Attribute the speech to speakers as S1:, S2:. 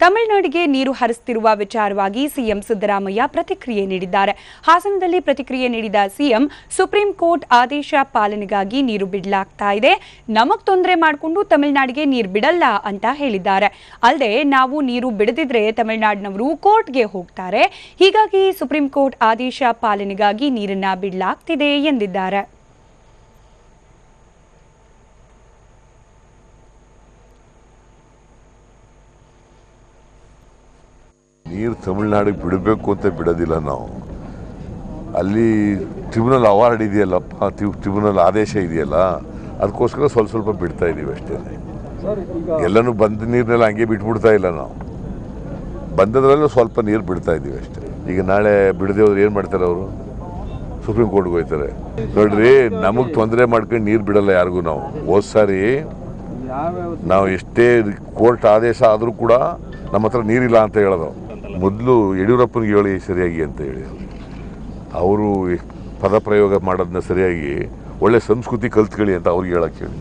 S1: ತಮಿಳುನಾಡಿಗೆ ನೀರು ಹರಿಸುತ್ತಿರುವ ವಿಚಾರವಾಗಿ ಸಿಎಂ ಸಿದ್ದರಾಮಯ್ಯ ಪ್ರತಿಕ್ರಿಯೆ ನೀಡಿದ್ದಾರೆ. ಹಾಸನದಲ್ಲಿ ಪ್ರತಿಕ್ರಿಯೆ ನೀಡಿದ ಸಿಎಂ, ಸುಪ್ರೀಂ ಕೋರ್ಟ್ ಆದೇಶ ಪಾಲನೆಗಾಗಿ ನೀರು ಬಿಡಲಾಗ್ತಾ ಇದೆ. ನಮಗ್ ತೊಂದರೆ ಮಾಡಿಕೊಂಡು ತಮಿಳುನಾಡಿಗೆ ನೀರು ಬಿಡಲ್ಲ ಅಂತ ಹೇಳಿದ್ದಾರೆ. ಅಲ್ಲದೆ ನಾವು ನೀರು ಬಿಡದಿದ್ರೆ ತಮಿಳುನಾಡಿನವರು ಕೋರ್ಟ್ಗೆ ಹೋಗ್ತಾರೆ. ಹೀಗಾಗಿ ಸುಪ್ರೀಂ ಕೋರ್ಟ್ ಆದೇಶ ಪಾಲನೆಗಾಗಿ ನೀರನ್ನ ಬಿಡಲಾಗ್ತಿದೆ ಎಂದಿದ್ದಾರೆ.
S2: ನೀರು ತಮಿಳ್ನಾಡಿಗೆ ಬಿಡಬೇಕು ಅಂತ ಬಿಡೋದಿಲ್ಲ ನಾವು. ಅಲ್ಲಿ ಟ್ರಿಬ್ಯುನಲ್ ಅವಾರ್ಡ್ ಇದೆಯಲ್ಲಪ್ಪ ಟ್ರಿಬ್ಯುನಲ್ ಆದೇಶ ಇದೆಯಲ್ಲ, ಅದಕ್ಕೋಸ್ಕರ ಸ್ವಲ್ಪ ಸ್ವಲ್ಪ ಬಿಡ್ತಾ ಇದ್ದೀವಿ ಅಷ್ಟೇ. ಎಲ್ಲನೂ ಬಂದ ನೀರನ್ನೆಲ್ಲ ಹಂಗೆ ಬಿಟ್ಬಿಡ್ತಾ ಇಲ್ಲ ನಾವು. ಬಂದದ್ರಲ್ಲೂ ಸ್ವಲ್ಪ ನೀರು ಬಿಡ್ತಾ ಇದ್ದೀವಿ ಅಷ್ಟೇ. ಈಗ ನಾಳೆ ಬಿಡದೆ ಹೋದ್ರೆ ಏನು ಮಾಡ್ತಾರೆ ಅವರು? ಸುಪ್ರೀಂ ಕೋರ್ಟ್ಗೆ ಹೋಗ್ತಾರೆ. ನೋಡ್ರಿ, ನಮಗೆ ತೊಂದರೆ ಮಾಡ್ಕೊಂಡು ನೀರು ಬಿಡಲ್ಲ ಯಾರಿಗೂ ನಾವು. ಹೋದ್ ಸಾರಿ ನಾವು ಎಷ್ಟೇ ಕೋರ್ಟ್ ಆದೇಶ ಆದರೂ ಕೂಡ ನಮ್ಮ ಹತ್ರ ನೀರಿಲ್ಲ ಅಂತ ಹೇಳೋದು. ಮೊದಲು ಯಡಿಯೂರಪ್ಪನಿಗೆ ಹೇಳಿ ಸರಿಯಾಗಿ ಅಂತ ಹೇಳಿ. ಅವರು ಪದಪ್ರಯೋಗ ಮಾಡೋದನ್ನ ಸರಿಯಾಗಿ ಒಳ್ಳೆ ಸಂಸ್ಕೃತಿ ಕಲ್ತ್ಕೊಳ್ಳಿ ಅಂತ ಅವ್ರಿಗೆ ಹೇಳಕ್ಕೆ ಹೇಳಿ.